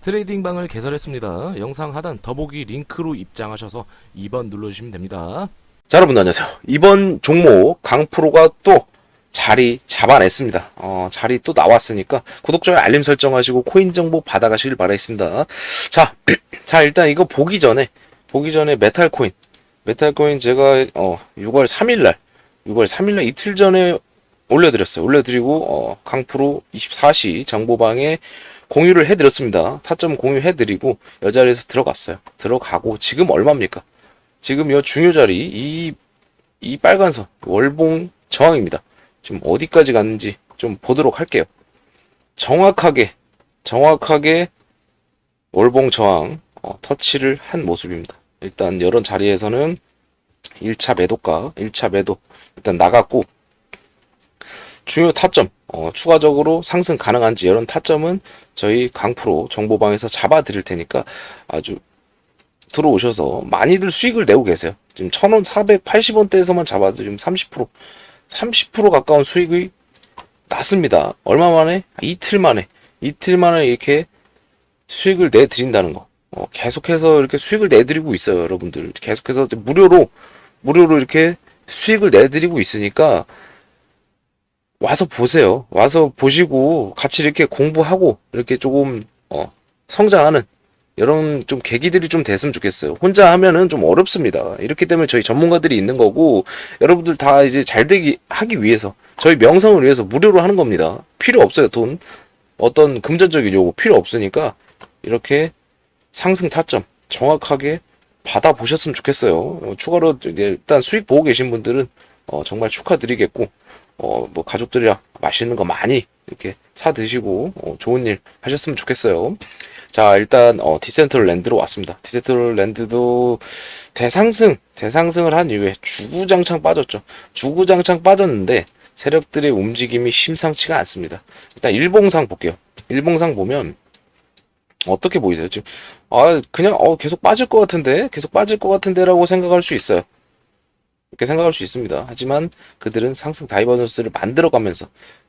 트레이딩 방을 개설했습니다. 영상 하단 더보기 링크로 입장하셔서 2번 눌러주시면 됩니다. 자, 여러분 안녕하세요. 이번 종목 강프로가 또 자리 잡아냈습니다. 어, 자리 또 나왔으니까 구독, 좋아요, 알림 설정하시고 코인 정보 받아가시길 바라겠습니다. 자, 자, 일단 이거 보기 전에, 보기 전에 메탈 코인. 메탈 코인 제가, 어, 6월 3일날, 6월 3일날 이틀 전에 올려드렸어요. 올려드리고, 어, 강프로 24시 정보방에 공유를 해드렸습니다. 타점 공유해드리고, 여자리에서 들어갔어요. 들어가고, 지금 얼마입니까? 지금 이 중요 자리, 이, 이 빨간 선, 월봉 저항입니다. 지금 어디까지 갔는지 좀 보도록 할게요. 정확하게, 정확하게 월봉 저항, 어, 터치를 한 모습입니다. 일단 이런 자리에서는 1차 매도가, 1차 매도 일단 나갔고, 중요 타점, 어, 추가적으로 상승 가능한지 이런 타점은 저희 강프로 정보방에서 잡아 드릴 테니까 아주 들어오셔서 많이들 수익을 내고 계세요. 지금 1000원 480원대에서만 잡아도 지금 30% 30% 가까운 수익이 났습니다. 얼마 만에? 이틀 만에. 이틀 만에 이렇게 수익을 내드린다는 거. 어, 계속해서 이렇게 수익을 내드리고 있어요, 여러분들. 계속해서 무료로, 무료로 이렇게 수익을 내드리고 있으니까 와서 보세요. 와서 보시고 같이 이렇게 공부하고 이렇게 조금, 어, 성장하는 이런 좀 계기들이 좀 됐으면 좋겠어요. 혼자 하면은 좀 어렵습니다. 이렇기 때문에 저희 전문가들이 있는 거고 여러분들 다 이제 잘 되기 하기 위해서 저희 명성을 위해서 무료로 하는 겁니다. 필요 없어요 돈 어떤 금전적인 요구 필요 없으니까 이렇게 상승 타점 정확하게 받아 보셨으면 좋겠어요. 어, 추가로 일단 수익 보고 계신 분들은 어, 정말 축하드리겠고 어, 뭐 가족들이랑 맛있는 거 많이 이렇게 사 드시고 어, 좋은 일 하셨으면 좋겠어요. 자, 일단 어, 디센트럴 랜드로 왔습니다. 디센트럴 랜드도 대상승, 대상승을 한 이후에 주구장창 빠졌죠. 주구장창 빠졌는데 세력들의 움직임이 심상치가 않습니다. 일단 일봉상 볼게요. 일봉상 보면 어떻게 보이세요? 지금 아 그냥 어 계속 빠질 것 같은데, 계속 빠질 것 같은데라고 생각할 수 있어요. 이렇게 생각할 수 있습니다. 하지만 그들은 상승 다이버전스를 만들어가면서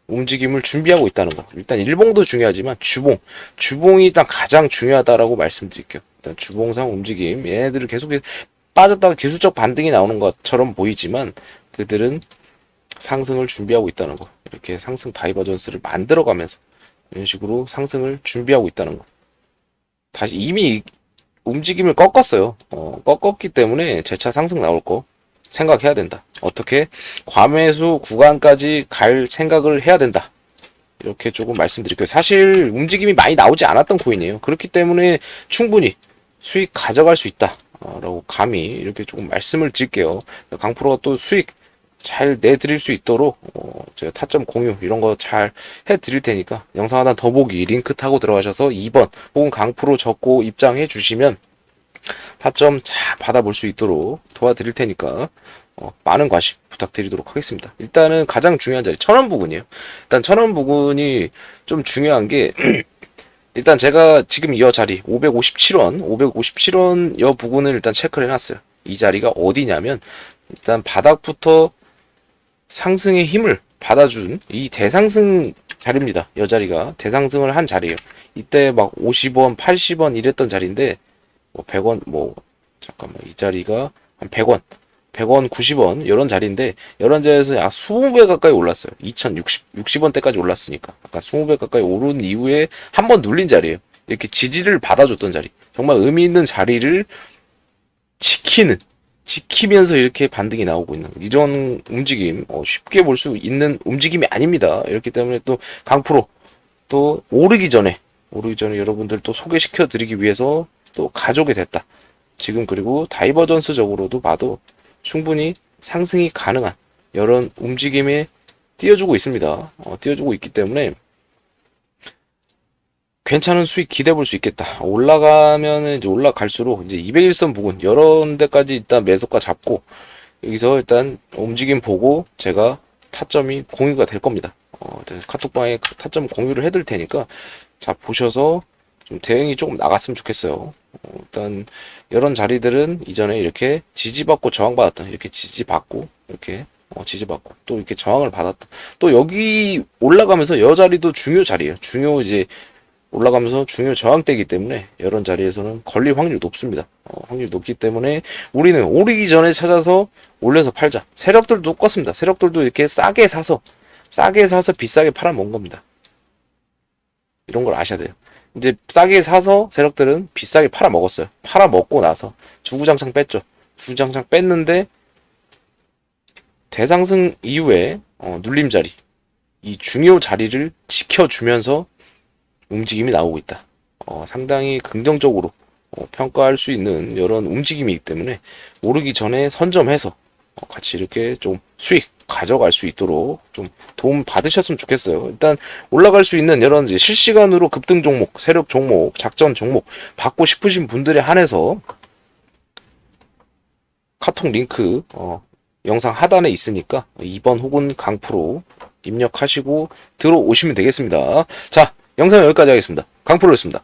움직임을 준비하고 있다는 거. 일단 일봉도 중요하지만 주봉, 주봉이 일단 가장 중요하다라고 말씀드릴게요. 일단 주봉상 움직임, 얘네들을 계속 빠졌다가 기술적 반등이 나오는 것처럼 보이지만 그들은 상승을 준비하고 있다는 거. 이렇게 상승 다이버전스를 만들어가면서 이런 식으로 상승을 준비하고 있다는 거. 다시 이미 움직임을 꺾었어요. 어, 꺾었기 때문에 재차 상승 나올 거 생각해야 된다. 어떻게 과매수 구간까지 갈 생각을 해야 된다. 이렇게 조금 말씀드릴게요. 사실 움직임이 많이 나오지 않았던 코인이에요. 그렇기 때문에 충분히 수익 가져갈 수 있다. 어, 라고 감히 이렇게 조금 말씀을 드릴게요. 강프로가 또 수익 잘 내드릴 수 있도록 어, 제가 타점 공유 이런 거 잘 해드릴 테니까 영상 하나 더 보기 링크 타고 들어가셔서 2번 혹은 강프로 적고 입장해 주시면 타점 잘 받아볼 수 있도록 도와드릴 테니까 어, 많은 관심 부탁드리도록 하겠습니다. 일단은 가장 중요한 자리 천원 부근이에요. 일단 천원 부근이 좀 중요한 게 일단 제가 지금 이 자리 557원, 557원 여 부근을 일단 체크를 해놨어요. 이 자리가 어디냐면 일단 바닥부터 상승의 힘을 받아준 이 대상승 자리입니다. 이 자리가 대상승을 한 자리예요. 이때 막 50원, 80원 이랬던 자리인데 뭐 100원 뭐 잠깐만 이 자리가 한 100원 100원 90원 이런 자리인데 이런 자리에서 약 20배 가까이 올랐어요. 2060 60원대까지 올랐으니까. 아까 20배 가까이 오른 이후에 한 번 눌린 자리예요. 이렇게 지지를 받아줬던 자리. 정말 의미 있는 자리를 지키는 지키면서 이렇게 반등이 나오고 있는 이런 움직임 어, 쉽게 볼 수 있는 움직임이 아닙니다. 이렇기 때문에 또 강프로 또 오르기 전에 오르기 전에 여러분들 또 소개시켜 드리기 위해서 또 가져오게 됐다. 지금 그리고 다이버전스적으로도 봐도 충분히 상승이 가능한 이런 움직임에 띄워주고 있습니다. 어, 띄워주고 있기 때문에 괜찮은 수익 기대해 볼수 있겠다. 올라가면은 이제 올라갈수록 이제 201선 부근 이런 데까지 일단 매수가 잡고 여기서 일단 움직임 보고 제가 타점이 공유가 될 겁니다. 어, 카톡방에 타점 공유를 해드릴 테니까 자 보셔서 좀 대응이 조금 나갔으면 좋겠어요. 어, 일단 이런 자리들은 이전에 이렇게 지지받고 저항받았던 이렇게 지지받고 이렇게 어, 지지받고 또 이렇게 저항을 받았다. 또 여기 올라가면서 여 자리도 중요 자리예요. 중요 이제 올라가면서 중요 저항대이기 때문에 이런 자리에서는 걸릴 확률이 높습니다. 어, 확률이 높기 때문에 우리는 오르기 전에 찾아서 올려서 팔자. 세력들도 똑같습니다. 세력들도 이렇게 싸게 사서 싸게 사서 비싸게 팔아먹은 겁니다. 이런 걸 아셔야 돼요. 이제 싸게 사서 세력들은 비싸게 팔아 먹었어요. 팔아 먹고 나서 주구장창 뺐죠. 주구장창 뺐는데 대상승 이후에 어, 눌림 자리 이 중요 자리를 지켜주면서 움직임이 나오고 있다. 어, 상당히 긍정적으로 어, 평가할 수 있는 이런 움직임이기 때문에 오르기 전에 선점해서 어, 같이 이렇게 좀 수익 가져갈 수 있도록 좀 도움 받으셨으면 좋겠어요. 일단 올라갈 수 있는 이제 실시간으로 급등 종목, 세력 종목, 작전 종목 받고 싶으신 분들에 한해서 카톡 링크 어, 영상 하단에 있으니까 2번 혹은 강프로 입력하시고 들어오시면 되겠습니다. 자, 영상 여기까지 하겠습니다. 강프로였습니다.